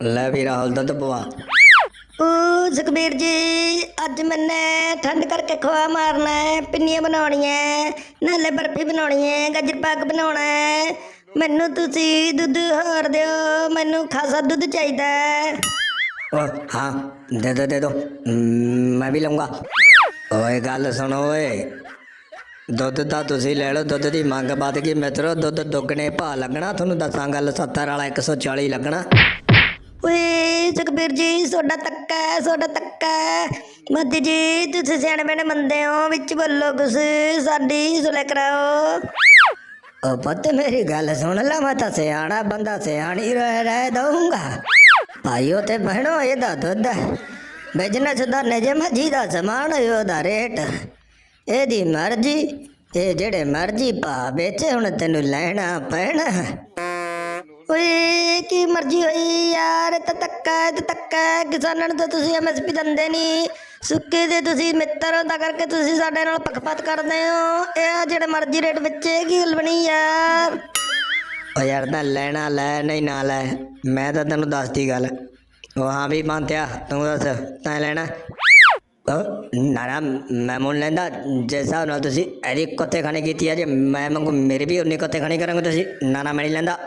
ਲੈ ਵੀ ਰਾਹੁਲ ਦੁੱਧ ਪਵਾ ਓ ਸੁਖਬੀਰ ਜੀ ਅੱਜ ਮੈਨੇ ਠੰਡ ਕਰਕੇ ਖਵਾ ਮਾਰਨਾ ਹੈ ਪਿੰਨੀਆਂ ਬਣਾਉਣੀਆਂ ਨਾਲੇ ਬਰਫੀ ਬਣਾਉਣੀ ਹੈ ਗਾਜਰ ਪਾਕ ਬਣਾਉਣਾ ਹੈ। ਮੈਨੂੰ ਤੁਸੀਂ ਦੁੱਧ ਹੋਰ ਦਿਓ ਮੈਨੂੰ ਖਾਸਾ ਦੁੱਧ ਚਾਹੀਦਾ ਹੈ। ਓ ਹਾਂ ਦੇ ਦੋ ਦੇ ਦੋ ਮੈਂ ਵੀ ਲਵਾਂਗਾ ਓਏ ਗੱਲ ਸੁਣੋ ਓਏ। ਦੁੱਧ ਤਾਂ ਤੁਸੀਂ ਲੈ ਲਓ ਦੁੱਧ ਦੀ ਮੰਗ ਵੱਧ ਗਈ ਮਿੱਤਰੋ ਦੁੱਧ ਦੁੱਗਣੇ ਭਾਅ ਲੱਗਣਾ ਤੁਹਾਨੂੰ ਦੱਸਾਂ ਗੱਲ 70 ਵਾਲਾ 140 ਲੱਗਣਾ। ਓਏ ਸੁਖਬੀਰ ਜੀ ਤੁਹਾਡਾ ਤੱਕਾ ਹੈ ਤੁਹਾਡਾ ਤੱਕਾ ਹੈ। ਮੋਦੀ ਜੀ, ਤੁਸੀਂ ਸਿਆਣੇ ਬਣੇ ਬੰਦੇ ਹੋ, ਵਿੱਚ ਬੋਲੋ ਕੁਛ, ਸਾਡੀ ਸੁਲੇ ਕਰਾਓ। ਓ ਪੁੱਤ ਮੇਰੀ ਗੱਲ ਸੁਣ ਲੈ, ਮੈਂ ਤਾਂ ਸਿਆਣਾ ਬੰਦਾ, ਸਿਆਣੀ ਰਹਿ ਰਹਿ ਦਊਂਗਾ। ਭਾਈਓ ਤੇ ਭੈਣੋ, ਇਹਦਾ ਦੁੱਧ ਬਿਜਨਸ ਦਾ ਨਿਜਮ ਜੀ ਦਾ ਸਮਾਨ ਹੈ, ਉਹਦਾ ਰੇਟ ਇਹਦੀ ਮਰਜ਼ੀ, ਇਹ ਜਿਹੜੇ ਮਰਜ਼ੀ ਭਾ ਵੇਚੇ, ਹੁਣ ਤੈਨੂੰ ਲੈਣਾ ਪੈਣਾ ਓਏ, ਕੀ ਮਰਜ਼ੀ ਹੋਈ ਯਾਰ ਇਹ ਤਾਂ ਧੱਕਾ ਹੈ ਧੱਕਾ। ਕਿਸਾਨਾਂ ਨੂੰ ਤਾਂ ਤੁਸੀਂ ਐਮਐਸਪੀ ਦਿੰਦੇ ਨਹੀਂ ਸੁੱਕੇ ਦੇ ਤੁਸੀਂ ਮਿੱਤਰ ਹੋ ਕਰਕੇ ਤੁਸੀਂ ਸਾਡੇ ਨਾਲ ਪੱਖਪਾਤ ਕਰਦੇ ਹੋ। ਇਹ ਜਿਹੜੇ ਮਰਜ਼ੀ ਰੇਟ ਵਿੱਚ ਕੀ ਗੱਲ ਬਣੀ ਯਾਰ ਓ ਯਾਰ ਤਾਂ ਲੈਣਾ ਲੈ, ਨਹੀਂ ਨਾ ਲੈ। ਮੈਂ ਤਾਂ ਤੈਨੂੰ ਦੱਸਦੀ ਗੱਲ। ਉਹ ਹਾਂ ਵੀ ਮੰਨਤਿਆ ਤੂੰ ਦੱਸ, ਤੈਂ ਲੈਣਾ। ਨਾ ਨਾ ਮੈਂ ਮੁੱਲ ਲੈਂਦਾ, ਜਿਸ ਹਿਸਾਬ ਨਾਲ ਤੁਸੀਂ ਇਹਦੀ ਕੁੱਤੇ ਖਾਣੀ ਕੀਤੀ ਹੈ ਜੇ ਮੈਂ ਮੰਗੂ, ਮੇਰੀ ਵੀ ਉਨੀ ਕੁੱਤੇ ਖਾਣੀ ਕਰਾਂਗੇ ਤੁਸੀਂ ਨਾ ਨਾ ਮੈਂ ਨਹੀਂ ਲੈਂਦਾ।